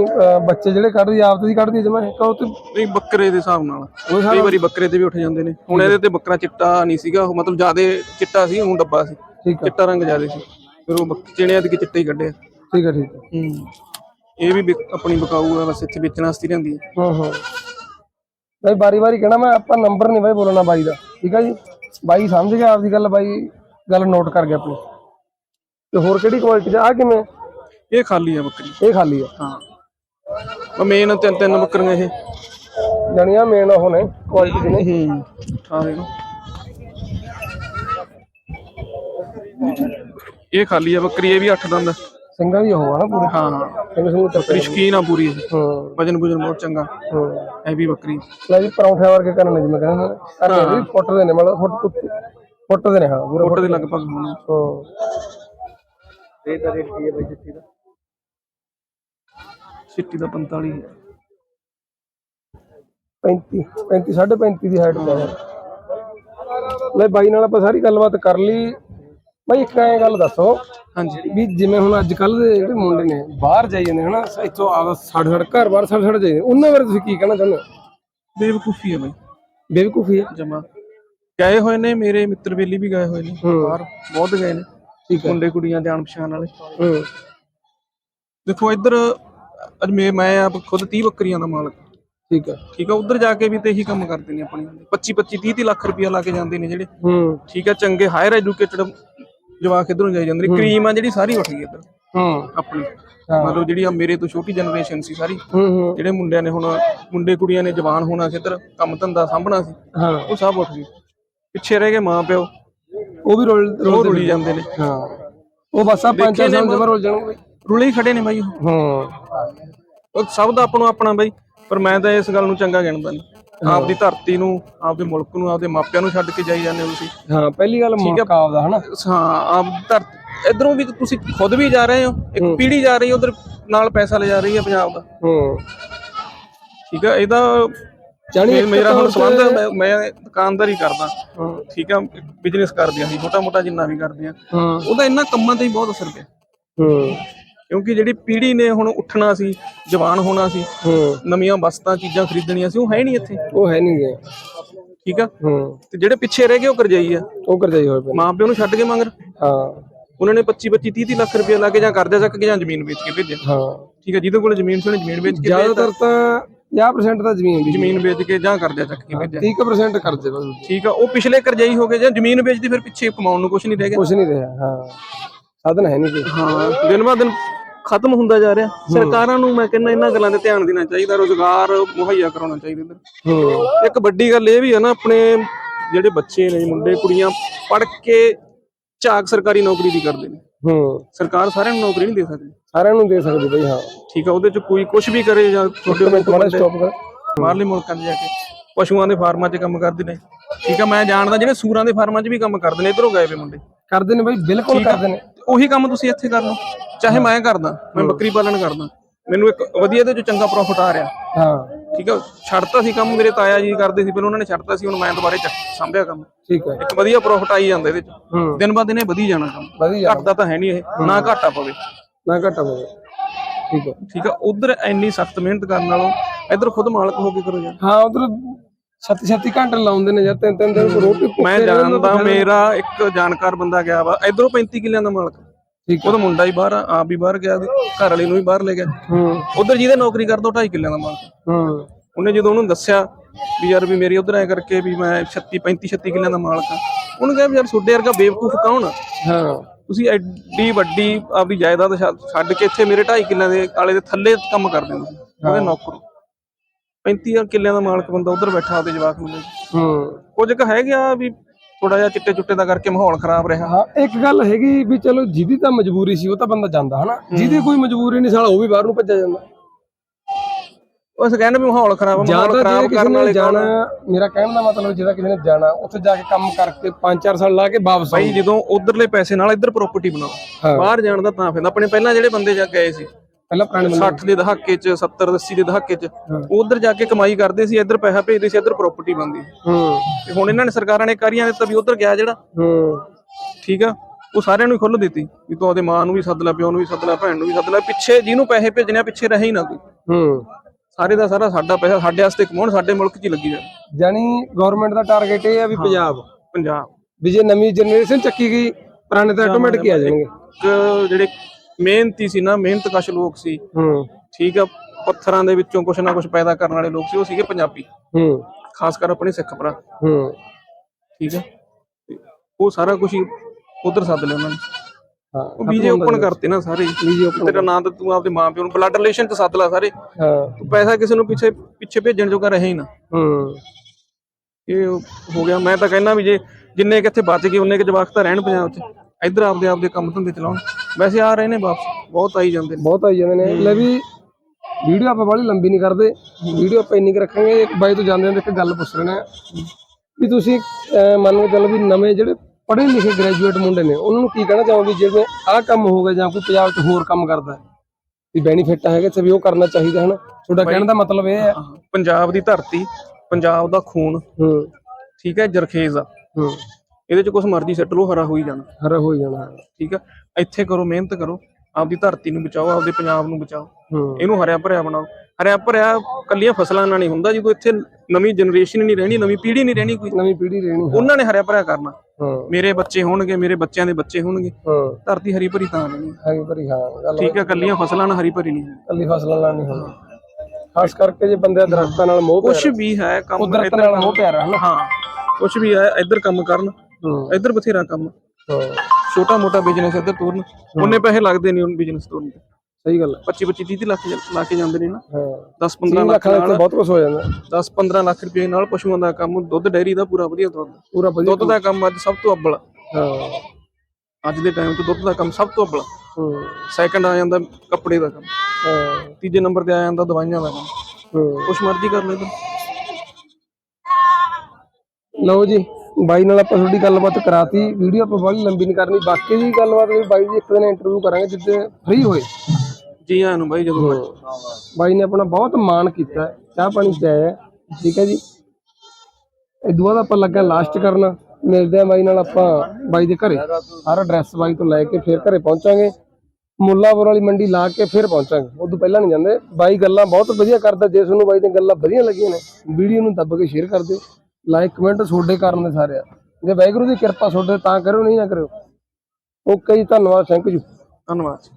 ਬੱਚੇ ਜਿਹੜੇ ਕੱਢਦੀ ਆਪ ਤੇ ਹੀ ਕੱਢਦੀ ਜਮਾ ਕਹੋ ਤੇ
ਨਹੀਂ ਬੱਕਰੇ ਦੇ ਹਿਸਾਬ ਨਾਲ। ਕਈ ਵਾਰੀ ਬੱਕਰੇ ਤੇ ਵੀ ਉੱਠ ਜਾਂਦੇ ਨੇ। ਹੁਣ ਇਹਦੇ ਤੇ ਬੱਕਰਾ ਚਿੱਟਾ ਨਹੀਂ ਸੀਗਾ। ਉਹ ਮਤਲਬ ਜਿਆਦੇ ਚਿੱਟਾ ਸੀ ਹੁਣ ਡੱਬਾ ਸੀ।
ਹੈ।
ਚਿੱਟਾ ਰੰਗ ਜਿਆਦੇ ਸੀ। ਫਿਰ ਉਹ ਚਿਣਿਆਂ ਦੇ ਚਿੱਟੇ ਹੀ ਕੱਢਿਆ।
ਠੀਕ ਹੈ ਠੀਕ ਹੈ।
ਹੂੰ। ਇਹ ਵੀ ਆਪਣੀ ਬਕਾਊ ਆ ਬਸ ਇੱਥੇ ਵੇਚਣ ਵਾਸਤੇ ਹੀ ਰਹਿੰਦੀ ਹੈ
ਹਾਂ ਹਾਂ। ਬਾਈ ਬਾਰੀ ਬਾਰੀ ਕਹਿਣਾ ਮੈਂ ਆਪਾਂ ਨੰਬਰ ਨਹੀਂ ਬਾਈ ਬੋਲਣਾ ਬਾਈ ਦਾ। ਠੀਕ ਹੈ ਜੀ? ਬਾਈ ਸਮਝ ਗਿਆ ਆਪਦੀ ਗੱਲ ਬਾਈ ਗੱਲ ਨੋਟ ਕਰ ਗਿਆ ਆਪਣੀ। ਤੇ ਹੋਰ ਕਿਹੜੀ ਕੁਆਲਿਟੀ ਦਾ ਆ ਕਿਵੇਂ?
ਇਹ ਖਾਲੀ ਆ ਬੱਕਰੀ।
ਇਹ ਖਾਲੀ ਆ।
ਹਾਂ। ਉਹ ਮੇਨ ਤਿੰਨ ਤਿੰਨ ਬੱਕਰੀਆਂ ਇਹ।
ਜਾਣੀਆਂ ਮੇਨ ਉਹ ਨੇ ਕੁਆਲਿਟੀ ਦੇ ਨੇ।
ਹੂੰ। ਠਾ ਦੇ ਨੂੰ ਇਹ ਖਾਲੀ ਆ ਬੱਕਰੀ ਇਹ ਵੀ 8 ਦੰਦ।
ਸਿੰਘਾਂ ਦੀ ਉਹ ਆ ਨਾ ਪੂਰੇ?
ਹਾਂ।
ਸਿੰਘ ਸਿੰਘ ਤਰਪੇ
ਸ਼ਕੀਨ ਆ ਪੂਰੀ
ਹਾਂ।
ਵਜਨ ਵਜਨ ਬਹੁਤ ਚੰਗਾ।
ਹਾਂ।
ਇਹ ਵੀ ਬੱਕਰੀ।
ਲੈ ਜੀ ਪਰੌਂਠੇ ਵਰਗੇ ਕਰਨ ਜਿਵੇਂ ਕਹਿੰਦੇ ਨੇ। ਕਰਦੇ ਵੀ ਫੁੱਟ ਦੇ ਨੇ ਮਤਲਬ ਫੁੱਟ ਫੁੱਟ ਦੇ ਨੇ ਹਾਂ ਪੂਰੇ
ਫੁੱਟ ਦੇ ਲਗਭਗ ਹੋਣਾ
ਹਾਂ।
ਇਹ ਤਾਂ ਰੇਟ ਕੀ ਹੈ ਬਾਈ ਚਿੱਟੀ ਦਾ? ਚਿੱਟੀ ਦਾ 45
35 35 35 ਦੀ ਹਾਈਟ ਦਾ ਹੈ। ਲੈ ਬਾਈ ਨਾਲ ਆਪਾਂ ਸਾਰੀ ਗੱਲਬਾਤ ਕਰ ਲਈ। ਬਾਈ ਇੱਕ ਐਂ ਗੱਲ ਦੱਸੋ
ਹਾਂਜੀ।
ਵੀ ਜਿਵੇਂ ਹੁਣ ਅੱਜ ਕੱਲ ਦੇ ਜਿਹੜੇ ਮੁੰਡੇ ਨੇ ਬਾਹਰ ਜਾਈ ਜਾਂਦੇ ਹਨਾ ਇੱਥੋਂ ਆ ਸੜ ਸੜ ਘਰ ਬਾਹਰ ਸੜ ਸੜ ਜਾਈਦੇ। ਉਹਨਾਂ ਬਾਰੇ ਤੁਸੀਂ ਕੀ ਕਹਿਣਾ ਚਾਹੁੰਦੇ ਹੋ?
ਬੇਵਕੂਫੀ ਹੈ ਬਾਈ।
ਬੇਵਕੂਫੀ ਹੈ?
ਜਮਾ। ਗਏ ਹੋਏ ਨੇ ਮੇਰੇ ਮਿੱਤਰ ਬੇਲੀ ਵੀ ਗਏ ਹੋਏ ਨੇ। ਬਾਹਰ ਬਹੁਤ ਗਏ ਨੇ।
ਠੀਕ ਹੈ।
ਮੁੰਡੇ ਕੁੜੀਆਂ ਜਾਣ ਪਛਾਣ ਵਾਲੇ।
ਹੂੰ।
ਦੇਖੋ ਇੱਧਰ ਅੱਜ ਮੈਂ ਮੈਂ ਆਪ ਖੁਦ 30 ਬੱਕਰੀਆਂ ਦਾ ਮਾਲਕ।
ਠੀਕ ਹੈ।
ਠੀਕ ਆ ਉੱਧਰ ਜਾ ਕੇ ਵੀ ਤੇ ਇਹੀ ਕੰਮ ਕਰਦੇ ਨੇ ਆਪਣੇ 25 25 30 30 ਲੱਖ ਰੁਪਇਆ ਲਾ ਕੇ ਜਾਂਦੇ ਨੇ ਜਿਹੜੇ।
ਹੂੰ।
ਠੀਕ ਆ ਚੰਗੇ ਹਾਇਰ ਐਜੂਕੇਟਡ ਜਵਾਕ ਇੱਧਰੋਂ ਜਾਈ ਜਾਂਦੇ ਨੇ। ਕਰੀਮ ਆ ਜਿਹੜੀ ਸਾਰੀ ਉੱਠ ਗਈ ਇੱਧਰ।
ਹੂੰ।
ਆਪਣੀ।
ਹਾਂ।
ਮਤਲਬ ਜਿਹੜੀ ਆ ਮੇਰੇ ਤੋਂ ਛੋਟੀ ਜਨਰੇਸ਼ਨ ਸੀ ਸਾਰੀ।
ਹੂੰ ਹੂੰ।
ਜਿਹੜੇ ਮੁੰਡਿਆਂ ਨੇ ਹੁਣ ਮੁੰਡੇ ਕੁੜੀਆਂ ਨੇ ਜਵਾਨ ਹੋਣਾ ਸੀ ਇੱਧਰ ਕੰਮ ਧੰਦਾ ਸਾਂਭਣਾ ਸੀ।
ਹਾਂ।
ਉਹ ਸਭ ਉੱਠ ਗਏ। ਪਿੱਛੇ ਰਹਿ ਗਏ ਮਾਂ ਪਿਓ
ਉਹ ਵੀ ਰੋਲ
ਉਹ
ਰੋਲ
ਜਾਂਦੇ ਨੇ।
ਹਾਂ। ਉਹ ਬਸ ਆ ਪੰਜ ਚਾਰ ਸਾਲ ਜਮਾ ਰੋਲ ਜਾਣਗੇ।
ਰੁਲੇ ਹੀ ਖੜੇ ਨੇ ਬਾਈ ਉਹ।
ਹਾਂ।
ਉਹ ਸਭ ਦਾ ਆਪਣੋ ਆਪਣਾ ਬਾਈ। ਪਰ ਮੈਂ ਤਾਂ ਇਸ ਗੱਲ ਨੂੰ ਚੰਗਾ ਗਿਣਦਾ ਨਹੀਂ ਆਪਦੀ ਧਰਤੀ ਨੂੰ ਆਪਦੇ ਮੁਲਕ ਨੂੰ ਆਪਦੇ ਮਾਪਿਆਂ ਨੂੰ ਛੱਡ ਕੇ ਜਾਈ ਜਾਂਦੇ ਹੋ ਤੁਸੀਂ।
ਹਾਂ ਪਹਿਲੀ ਗੱਲ ਮੌਕਾ ਆਪਦਾ ਹਨਾ?
ਹਾਂ ਆਪ ਧਰ ਇਧਰੋਂ ਵੀ ਤੁਸੀਂ ਖੁਦ ਵੀ ਜਾ ਰਹੇ ਹੋ। ਇੱਕ ਪੀੜ੍ਹੀ ਜਾ ਰਹੀ ਹੈ ਉਧਰ ਨਾਲ ਪੈਸਾ ਲੈ ਜਾ ਰਹੀ ਹੈ ਪੰਜਾਬ ਦਾ।
ਹੂੰ।
ਠੀਕ ਹੈ ਇਹਦਾ
ਇੱਕ
ਮੇਰਾ ਹੁਣ ਸੰਬੰਧ ਮੈਂ- ਮੈਂ ਦੁਕਾਨਦਾਰੀ ਕਰਦਾ।
ਹਾਂ।
ਠੀਕ ਹੈ ਬਿਜ਼ਨਸ ਕਰਦੇ ਹਾਂ ਅਸੀਂ ਛੋਟਾ ਮੋਟਾ ਜਿੰਨਾ ਵੀ ਕਰਦੇ ਹਾਂ। ਉਹਦਾ ਇਹਨਾਂ ਕੰਮਾਂ ਤੇ ਹੀ ਬਹੁਤ ਅਸਰ ਪਿਆ।
ਹੂੰ।
ਕਿਉਂਕਿ ਜਿਹੜੀ ਪੀੜ੍ਹੀ ਨੇ ਹੁਣ ਉੱਠਣਾ ਸੀ ਜਵਾਨ ਹੋਣਾ ਸੀ
ਹੂੰ।
ਨਵੀਆਂ ਵਸਤਾਂ ਚੀਜ਼ਾਂ ਖਰੀਦਣੀਆਂ ਸੀ ਉਹ ਹੈ ਨਹੀਂ ਇੱਥੇ।
ਉਹ ਹੈ ਨਹੀਂ ਗਏ
ਠੀਕ ਆ?
ਹੂੰ।
ਤੇ ਜਿਹੜੇ ਪਿੱਛੇ ਰਹਿ ਗਏ ਉਹ ਕਰਜਾਈ ਆ।
ਉਹ ਕਰ ਜਾਈ ਹੋਏ ਪਏ ਨੇ।
ਮਾਂ ਪਿਓ ਨੂੰ ਛੱਡ ਕੇ ਮੰਗਰ।
ਹਾਂ।
ਉਹਨਾਂ ਨੇ 25 25 30 30 ਲੱਖ ਰੁਪਏ ਲਾ ਕੇ ਜਾਂ ਕਰਜ਼ਾ ਚੱਕ ਕੇ ਜਾਂ ਜ਼ਮੀਨ ਵੇਚ ਕੇ ਭੇਜਿਆ।
ਹਾਂ।
ਠੀਕ ਹੈ ਜਿਹਦੇ ਕੋਲ ਜ਼ਮੀਨ ਸੀ ਉਹਨੇ ਜ਼ਮੀਨ ਵੇਚ ਕੇ
ਜ਼ਿਆਦਾਤਰ ਤਾਂ 50% ਤਾਂ ਜ਼ਮੀਨ ਦੀ
ਜ਼ਮੀਨ ਵੇਚ ਕੇ ਜਾਂ ਕਰਜ਼ਾ ਚੱਕ ਕੇ ਭੇਜਿਆ।
30% ਕਰਦੇ ਬਸ।
ਠੀਕ ਆ ਉਹ ਪਿਛਲੇ ਕਰਜ਼ਾਈ ਹੋ ਗਏ ਜਾਂ ਜ਼ਮੀਨ ਵੇਚਦੀ ਫਿਰ ਪਿੱਛੇ ਕਮਾਉਣ ਨੂੰ ਕੁਝ ਨਹੀਂ ਰਹਿ ਗਿਆ।
ਕੁਝ ਨਹੀਂ ਰਿਹਾ ਹਾਂ। ਸਾਧਨ ਹੈ ਨਹੀਂ ਕੋਈ।
ਹਾਂ ਦਿਨ ਬਾ ਦਿਨ ਖਤਮ ਹੁੰਦਾ ਜਾ ਰਿਹਾ। ਸਰਕਾਰਾਂ ਨੂੰ ਮੈਂ ਕਹਿੰਦਾ ਇਹਨਾਂ ਗੱਲਾਂ ਤੇ ਧਿਆਨ ਦੇਣਾ ਚਾਹੀਦਾ ਰੋਜ਼ਗਾਰ ਮੁਹੱਈਆ ਕਰਾਉਣਾ ਚਾਹੀਦਾ ਇੱਧਰ ਇੱਕ ਵੱਡੀ ਗੱਲ ਇਹ ਵੀ ਹੈ ਨਾ ਆਪਣੇ ਜਿਹੜੇ ਬੱਚੇ ਨੇ ਮੁੰਡੇ ਕੁੜੀਆਂ ਪੜ੍ਹ ਕੇ ਝਾਕ ਸਰਕਾਰੀ ਨੌਕਰੀ ਦੀ ਕਰਦੇ ਨੇ।
ਹੂੰ।
ਸਰਕਾਰ ਸਾਰਿਆਂ ਨੂੰ ਨੌਕਰੀ ਨਹੀਂ ਦੇ ਸਕਦੀ?
ਸਾਰਿਆਂ ਨੂੰ ਦੇ ਸਕਦੇ ਬਈ ਹਾਂ।
ਠੀਕ ਆ ਉਹਦੇ ਚ ਕੋਈ ਕੁਝ ਵੀ ਕਰੇ ਜਾਂ ਛੋਟੇ
ਮਿੰਟ ਮਾੜਾ ਸਟਾਪ ਕਰ।
ਬਾਹਰਲੇ ਮੁਲਕਾਂ 'ਚ ਜਾ ਕੇ। ਪਸ਼ੂਆਂ ਦੇ ਫਾਰਮਾਂ 'ਚ ਕੰਮ ਕਰਦੇ ਨੇ। ਠੀਕ ਆ ਮੈਂ ਜਾਣਦਾ ਜਿਹੜੇ ਸੂਰਾਂ ਦੇ ਫਾਰਮਾਂ 'ਚ ਵੀ ਕੰਮ ਕਰਦੇ ਨੇ ਇਧਰੋਂ ਗਏ ਵੇ ਮੁੰਡੇ।
ਕਰਦੇ ਨੇ ਬਈ ਬਿਲਕੁਲ ਕਰਦੇ ਨੇ।
ਤੇ ਉਹੀ ਕੰਮ ਤੁਸੀਂ ਇੱਥੇ ਕਰ ਲਓ ਚਾਹੇ ਮੈਂ ਕਰਦਾ ਮੈਂ ਬੱਕਰੀ ਪਾਲਣ ਕਰਦਾ। ਮੈਨੂੰ ਇੱਕ ਵਧੀਆ 'ਚ ਚੰਗਾ ਪ੍ਰੋਫਿਟ ਆ ਰਿਹਾ।
ਹਾਂ।
ਠੀਕ ਆ? ਛੱਡਤਾ ਸੀ ਕੰਮ ਮੇਰੇ ਤਾਇਆ ਜੀ ਕਰਦੇ ਸੀ ਪਰ ਉਹਨਾਂ ਨੇ ਛੱਡਤਾ ਸੀ ਹੁਣ ਮੈਂ ਦੁਬਾਰੇ ਚ ਸੰਭਿਆ ਕੰਮ।
ਠੀਕ ਹੈ
ਇੱਕ ਵਧੀਆ ਪ੍ਰੋਫਿਟ ਆਈ ਜਾਂਦਾ ਇਹਦੇ 'ਚ। ਦਿਨ ਬਾਅਦ ਦਿਨ ਇਹ ਵਧੀ ਜਾਣਾ ਕੰਮ।
ਵਧੀਆ
ਘਟਦਾ ਤਾਂ ਹੈ ਨਹੀਂ ਇਹ ਨਾ ਘਾਟਾ ਪਵੇ।
ਨਾ ਘਟਾ ਪਵੇ। ਠੀਕ ਹੈ
ਠੀਕ ਆ? ਉਧਰ ਇੰਨੀ ਸਖਤ ਮਿਹਨਤ ਕਰਨ ਨਾਲੋਂ ਇੱਧਰ ਖੁਦ ਮਾਲਕ ਹੋ ਕੇ ਕਰੋ ਯਾਰ।
ਹਾਂ ਉਧਰ 36 36 ਘੰਟੇ ਲਾਉਂਦੇ ਨੇ ਜਾਂ ਤਿੰਨ ਤਿੰਨ ਦਿਨ ਰੋਟੀ ਭੁੱਖੇ
ਮੈਂ ਜਾਣਦਾ ਮੇਰਾ ਇੱਕ ਜਾਣਕਾਰ ਬੰਦਾ ਗਿਆ ਵਾ ਇਧਰੋਂ 35 ਕਿੱਲਿਆਂ ਦਾ ਮਾਲਕ।
ਠੀਕ ਹੈ।
ਉਹਦਾ ਮੁੰਡਾ ਹੀ ਬਾਹਰ ਆ ਆਪ ਵੀ ਬਾਹਰ ਗਿਆ ਘਰ ਵਾਲੇ ਨੂੰ ਵੀ ਬਾਹਰ ਲੈ ਗਿਆ।
ਹੂੰ।
ਉਧਰ ਜਿਹਦੇ ਨੌਕਰੀ ਕਰਦਾ ਉਹ 2.5 ਕਿੱਲਿਆਂ ਦਾ ਮਾਲਕ
ਹੂੰ।
ਉਹਨੇ ਜਦੋਂ ਉਹਨੂੰ ਦੱਸਿਆ ਵੀ ਯਾਰ ਵੀ ਮੇਰੀ ਉਧਰ ਐ ਕਰਕੇ ਵੀ ਮੈਂ 36 35 36 ਕਿੱਲਿਆਂ ਦਾ ਮਾਲਕ ਆ ਉਹਨੂੰ ਕਿਹਾ ਵੀ ਯਾਰ ਛੋਡੇ ਵਰਗਾ ਬੇਵਕੂਫ ਕੌਣ ਆ?
ਹਾਂ।
ਤੁਸੀਂ ਐਡੀ ਵੱਡੀ ਆਪਦੀ ਜਾਇਦਾਦ ਛੱਡ ਛੱਡ ਕੇ ਇੱਥੇ ਮੇਰੇ 2.5 ਕਿੱਲਿਆਂ ਦੇ ਆਲੇ ਦੇ ਥੱਲੇ ਕੰਮ ਕਰਦੇ ਹੋ ਤੁਸੀਂ ਉਹਦੇ ਨੌਕਰ 35 ਕਿੱਲਿਆਂ ਦਾ ਮਾਲਕ ਬੰਦਾ ਉਧਰ ਬੈਠਾ ਉਹਦੇ ਜਵਾਕ ਨੂੰ ਲੈ ਕੇ।
ਹੂੰ।
ਕੁਝ ਕੁ ਹੈ ਗਿਆ ਵੀ ਥੋੜਾ ਜਿਹਾ ਚਿੱਟੇ ਚੁੱਟੇ ਦਾ ਕਰਕੇ ਮਾਹੌਲ ਖਰਾਬ ਰਿਹਾ।
ਹਾਂ ਇੱਕ ਗੱਲ ਹੈਗੀ ਵੀ ਚਲੋ ਜਿਹਦੀ ਤਾਂ ਮਜਬੂਰੀ ਸੀ ਉਹ ਤਾਂ ਬੰਦਾ ਜਾਂਦਾ ਹਨਾ? ਜਿਹਦੀ ਕੋਈ ਮਜਬੂਰੀ ਨਹੀਂ ਸਾਲਾ ਉਹ ਵੀ ਬਾਹਰ ਨੂੰ ਭੱਜਿਆ ਜਾਂਦਾ।
ਉਸ ਕਹਿੰਦੇ ਵੀ ਮਾਹੌਲ ਖਰਾਬ ਮਾਹੌਲ ਖਰਾਬ ਕਰਨ ਵਾਲੇ
ਜਾਣਾ? ਮੇਰਾ ਕਹਿਣ ਦਾ ਮਤਲਬ ਜਿਹੜਾ ਕਿਸੇ ਨੇ ਜਾਣਾ ਉੱਥੇ ਜਾ ਕੇ ਕੰਮ ਕਰਕੇ 5-4 ਸਾਲ ਲਾ ਕੇ ਵਾਪਸ
ਭਾਈ
ਆਉਂ
ਜਦੋਂ ਉਧਰਲੇ ਪੈਸੇ ਨਾਲ ਇੱਧਰ ਪ੍ਰਾਪਰਟੀ ਬਣਾਓ ਬਾਹਰ ਜਾਣ ਦਾ ਤਾਂ ਫਾਇਦਾ ਆਪਣੇ ਪਹਿਲਾਂ ਜਿਹੜੇ ਬੰਦੇ ਜਾ ਕੇ ਆਏ ਸੀ
ਪਹਿਲਾਂ ਪੁਰਾਣੇ ਬੰਦੇ
60 ਦੇ ਦਹਾਕੇ 'ਚ 70 80 ਦੇ ਦਹਾਕੇ 'ਚ। ਉਧਰ ਜਾ ਕੇ ਕਮਾਈ ਕਰਦੇ ਸੀ ਇੱਧਰ ਪੈਸਾ ਭੇਜਦੇ ਸੀ ਇੱਧਰ ਪ੍ਰਾਪਰਟੀ ਬਣਦੀ
ਹੂੰ।
ਤੇ ਹੁਣ ਇਹਨਾਂ ਨੇ ਸਰਕਾਰਾਂ ਨੇ ਕਰੀਆਂ ਦਿੱਤਾ ਵੀ ਉਧਰ ਗਿਆ ਜਿਹੜਾ।
ਹੂੰ।
ਠੀਕ ਆ? ਉਹ ਸਾਰਿਆਂ ਨੂੰ ਹੀ ਖੁੱਲ੍ਹ ਦਿੱਤੀ ਵੀ ਤੂੰ ਆਪਦੇ ਮਾਂ ਨੂੰ ਵੀ ਸੱਦ ਲੈ ਪਿਓ ਨੂੰ ਵੀ ਸੱਦ ਲੈ ਭੈਣ ਨੂੰ ਵੀ ਸੱਦ ਲੈ ਪਿੱਛੇ ਜਿਹਨੂੰ ਪੈਸੇ ਭੇਜਣੇ ਆ ਪਿੱਛੇ ਰਹੇ ਹੀ ਨਾ ਕੋਈ।
ਹੂੰ।
ਸਾਰੇ ਦਾ ਸਾਰਾ ਸਾਡਾ ਪੈਸਾ ਸਾਡੇ ਵਾਸਤੇ ਕਮਾਉਣ ਸਾਡੇ ਮੁਲਕ 'ਚ ਹੀ ਲੱਗੀ ਜਾਵੇ।
ਜਾਨੀ ਗਵਰਨਮੈਂਟ ਦਾ ਟਾਰਗੇਟ ਇਹ ਹੈ ਵੀ ਪੰਜਾਬ।
ਪੰਜਾਬ।
ਵੀ ਜੇ ਨਵੀਂ ਜਨਰੇਸ਼ਨ ਚੱਕੀ ਗਈ ਪੁਰਾਣੇ ਤਾਂ ਆਟੋਮੈਟਿਕ ਹੀ ਆ ਜਾਣਗੇ।
ਇੱਕ ਜਿਹੜੇ ਮਿਹਨਤੀ ਸੀ ਨਾ ਮਿਹਨਤਕਸ਼ ਲੋਕ ਸੀ।
ਹੂੰ।
ਠੀਕ ਆ ਪੱਥਰਾਂ ਦੇ ਵਿੱਚੋਂ ਕੁਛ ਨਾ ਕੁਛ ਪੈਦਾ ਕਰਨ ਵਾਲੇ ਲੋਕ ਸੀ ਉਹ ਸੀਗੇ ਪੰਜਾਬੀ।
ਹੂੰ।
ਖਾਸ ਕਰ ਆਪਣੇ ਸਿੱਖ ਭਰਾ।
ਹੂੰ।
ਠੀਕ ਆ ਤੇ ਉਹ ਸਾਰਾ ਕੁਝ ਉਧਰ ਸੱਦ ਲਿਆ ਉਹਨਾਂ ਨੇ।
ਹਾਂ
ਉਹ ਬੀਜੇ ਓਪਨ ਕਰਤੇ ਨਾ ਸਾਰੇ
ਬੀਜੇ open
ਤੇਰਾ ਨਾਂ ਤਾਂ ਤੂੰ ਆਪਦੇ ਮਾਂ ਪਿਓ ਨੂੰ ਬਲੱਡ ਰਿਲੇਸ਼ਨ ਚ ਸੱਦ ਲਾ ਸਾਰੇ।
ਹਾਂ।
ਤੂੰ ਪੈਸਾ ਕਿਸੇ ਨੂੰ ਪਿੱਛੇ ਪਿੱਛੇ ਭੇਜਣ ਜੋਗਾ ਰਹੇ ਹੀ ਨਾ।
ਹੂੰ।
ਇਹ ਹੋ ਗਿਆ ਮੈਂ ਤਾਂ ਕਹਿੰਦਾ ਵੀ ਜੇ ਜਿੰਨੇ ਕਿੱਥੇ ਬਚ ਗਏ ਉਹਨੇ ਕਿ ਜਵਾਕ ਤਾਂ ਰਹਿਣ ਪੰਜਾਬ 'ਚ। ਇੱਧਰ ਆਪਦੇ ਆਪਦੇ ਕੰਮ ਧੰਦੇ ਚਲਾਉਣ। ਵੈਸੇ ਆ ਰਹੇ ਨੇ ਵਾਪਸ ਬਹੁਤ ਆਈ ਜਾਂਦੇ ਨੇ।
ਬਹੁਤ ਆਈ ਜਾਂਦੇ ਨੇ। ਲੈ ਵੀ ਵੀਡੀਓ ਆਪਾਂ ਬਾਹਲੀ ਲੰਬੀ ਨਹੀਂ ਕਰਦੇ। ਵੀਡੀਓ ਆਪਾਂ ਇੰਨੀ ਕੁ ਰੱਖਾਂਗੇ ਇੱਕ ਬਾਈ ਤੋਂ ਜਾਂਦੇ ਜਾਂਦੇ ਇੱਕ ਗੱਲ ਪੁੱਛ ਨੇ ਵੀ ਤੁਸੀਂ ਅਹ, ਮੰਨ ਕੇ ਚੱਲੋ ਵੀ ਨਵੇਂ ਜਿਹੜੇ ਪੜ੍ਹੇ ਲਿਖੇ ਗ੍ਰੈਜੂਏਟ ਮੁੰਡੇ ਨੇ ਉਹਨਾਂ ਨੂੰ ਕੀ ਕਹਿਣਾ ਚਾਹੋਗੇ ਜਿਵੇਂ ਆਹ ਕੰਮ ਹੋ ਗਿਆ ਜਾਂ ਕੋਈ ਪੰਜਾਬ 'ਚ ਹੋਰ ਕੰਮ ਕਰਦਾ ਹੈ? ਵੀ ਬੈਨੀਫਿਟ ਹੈਗੇ ਤੇ ਵੀ ਉਹ ਕਰਨਾ ਚਾਹੀਦਾ ਹੈ ਨਾ ਤੁਹਾਡਾ ਕਹਿਣ ਦਾ ਮਤਲਬ ਇਹ ਹੈ।
ਹਾਂ, ਪੰਜਾਬ ਦੀ ਧਰਤੀ ਪੰਜਾਬ ਦਾ ਖੂਨ
ਹੂੰ।
ਠੀਕ ਹੈ ਜਰਖੇਜ਼ ਆ।
ਹੂੰ।
ਇਹਦੇ 'ਚ ਕੁਛ ਮਰਜ਼ੀ ਸੱਟ ਲੋ ਹਰਾ ਹੋਈ ਜਾਣਾ।
ਹਰਾ ਹੋ ਜਾਣਾ।
ਠੀਕ ਆ? ਇੱਥੇ ਕਰੋ ਮਿਹਨਤ ਕਰੋ। ਆਪਦੀ ਧਰਤੀ ਨੂੰ ਬਚਾਓ ਆਪਦੇ ਪੰਜਾਬ ਨੂੰ ਬਚਾਓ।
ਹੂੰ।
ਇਹਨੂੰ ਹਰਿਆ ਭਰਿਆ ਬਣਾਓ। ਹਰਿਆ ਭਰਿਆ ਕੱਲੀਆਂ ਫਸਲਾਂ ਨਾਲ ਨਹੀਂ ਹੁੰਦਾ ਜਦੋਂ ਇੱਥੇ ਨਵੀਂ ਜਨਰੇਸ਼ਨ ਨਹੀਂ ਰਹਿਣੀ ਨਵੀਂ ਪੀੜ੍ਹੀ ਨਹੀਂ ਰਹਿਣੀ ਕੋਈ।
ਨਵੀਂ ਪੀੜ੍ਹੀ ਰਹਿਣੀ ਹੈ।
ਉਹਨਾਂ ਨੇ ਹਰਿਆ ਭਰਿਆ ਕਰਨਾ।
ਹਾਂ।
ਮੇਰੇ ਬੱਚੇ ਹੋਣਗੇ ਮੇਰੇ ਬੱਚਿਆਂ ਦੇ ਬੱਚੇ ਹੋਣਗੇ।
ਹਾਂ।
ਧਰਤੀ ਹਰੀ ਭਰੀ ਤਾਂ ਰਹਿਣੀ
ਹਰੀ ਭਰੀ ਹਾਂ
ਠੀਕ ਆ ਕੱਲੀਆਂ ਫਸਲਾਂ ਨਾਲ ਹਰੀ ਭਰੀ ਨਹੀਂ।
ਕੱਲੀ ਫਸਲਾਂ ਨਾਲ ਨਹੀਂ ਹੁੰਦੀ। ਖਾਸ ਕਰਕੇ ਜੇ ਬੰਦੇ ਦਰਖਤਾਂ ਨਾਲ ਮੋਹ
ਕੁਛ
ਪਿਆਰ
ਵੀ ਹੈ ਕੰਮ
ਉਹ ਦਰਖਤਾਂ ਨਾਲ ਮੋਹ ਪਿਆਰ ਹੈ
ਹਾਂ। ਕੁਛ ਵੀ ਹੈ ਇੱਧਰ ਕੰਮ ਕਰਨ।
ਹੂੰ
ਇੱਧਰ ਬਥੇਰਾ ਕੰਮ।
ਹਾਂ।
ਛੋਟਾ ਮੋਟਾ ਬਿਜ਼ਨਸ ਇੱਧਰ ਤੋਰਨ ਉਹਨੇ ਪੈਸੇ ਲੱਗਦੇ ਨਹੀਂ ਉਹਨੂੰ ਬਿਜ਼ਨਸ ਤੋਰਨ ਤੇ
ਸਹੀ ਗੱਲ ਹੈ
25 25 30 ਲੱਖ ਜ- ਲਾ ਕੇ ਜਾਂਦੇ ਨੇ ਨਾ।
ਹਾਂ।
10 15
ਲੱਖ
ਲੱਖ
ਨਾਲ
ਨਾਲ
ਤਾਂ ਬਹੁਤ ਕੁਝ ਹੋ ਜਾਂਦਾ।
10 15 ਲੱਖ ਰੁਪਏ ਨਾਲ ਪਸ਼ੂਆਂ ਦਾ ਕੰਮ ਦੁੱਧ ਡੈਰੀ ਦਾ ਪੂਰਾ ਵਧੀਆ ਤੁਰਦਾ
ਪੂਰਾ ਵਧੀਆ
ਦੁੱਧ ਦਾ ਕੰਮ ਅੱਜ ਸਭ ਤੋਂ ਅੱਵਲ ਆ।
ਹਾਂ।
ਅੱਜ ਦੇ ਟਾਈਮ 'ਚ ਦੁੱਧ ਦਾ ਕੰਮ ਸਭ ਤੋਂ ਅੱਵਲ
ਹੂੰ।
ਸੈਕੰਡ ਆ ਜਾਂਦਾ ਕੱਪੜੇ ਦਾ ਕੰਮ।
ਹਾਂ।
ਤੀਜੇ ਨੰਬਰ ਤੇ ਆ ਜਾਂਦਾ ਦਵਾਈਆਂ ਦਾ ਕੰਮ।
ਹੂੰ।
ਕੁਛ ਮਰਜ਼ੀ ਕਰ ਲੈ ਤੂੰ।
ਲਓ ਜੀ। ਬਾਈ ਨਾਲ ਆਪਾਂ ਤੁਹਾਡੀ ਗੱਲਬਾਤ ਕਰਾਤੀ ਵੀਡੀਓ ਆਪਾਂ ਬੜੀ ਲੰਬੀ ਨਹੀਂ ਕਰਨੀ ਬਾਕੀ ਦੀ ਗੱਲਬਾਤ ਵੀ ਬਾਈ ਦੀ ਇੱਕ ਦਿਨ ਇੰਟਰਵਿਊ ਕਰਾਂਗੇ ਜਿੱਦੇ ਫ੍ਰੀ ਹੋਏ।
ਜੀ ਆਇਆਂ ਨੂੰ ਬਾਈ ਜਦੋਂ।
ਬਾਈ ਨੇ ਆਪਣਾ ਬਹੁਤ ਮਾਣ ਕੀਤਾ ਹੈ, ਚਾਹ ਪਾਣੀ ਹੈ, ਠੀਕ ਹੈ ਜੀ। ਇਹ ਬਾਅਦ ਆਪਾਂ ਲੱਗਾ ਲਾਸਟ ਕਰਨ ਮਿਲਦੇ ਆ ਬਾਈ ਨਾਲ ਆਪਾਂ ਬਾਈ ਦੇ ਘਰੇ। ਸਾਰਾ ਐਡਰੈਸ ਬਾਈ ਤੋਂ ਲੈ ਕੇ ਫਿਰ ਘਰੇ ਪਹੁੰਚਾਂਗੇ। ਮੁੱਲਾਪੁਰ ਵਾਲੀ ਮੰਡੀ ਲਾ ਕੇ ਫਿਰ ਪਹੁੰਚਾਂਗੇ। ਉਦੋਂ ਪਹਿਲਾਂ ਨਹੀਂ ਜਾਂਦੇ। ਬਾਈ ਗੱਲਾਂ ਬਹੁਤ ਵਧੀਆ ਕਰਦਾ ਜੇ ਤੁਹਾਨੂੰ ਬਾਈ ਦੀਆਂ ਗੱਲਾਂ ਵਧੀਆ ਲੱਗੀਆਂ ਨੇ ਵੀਡੀਓ ਨੂੰ ਦੱਬ ਕੇ ਸ਼ੇਅਰ ਕਰ ਦਿਓ। ਲਾਈਕ ਕਮੈਂਟ ਤੁਹਾਡੇ ਕਰਨ ਦੇ ਸਾਰੇ। ਜੇ ਵਾਹਿਗੁਰੂ ਦੀ ਕਿਰਪਾ ਤੁਹਾਡੇ ਤਾਂ ਕਰਿਓ, ਨਹੀਂ ਨਾ ਕਰਿਓ। ਓਕੇ ਜੀ, ਧੰਨਵਾਦ, ਥੈਂਕ ਯੂ।
ਧੰਨਵਾਦ।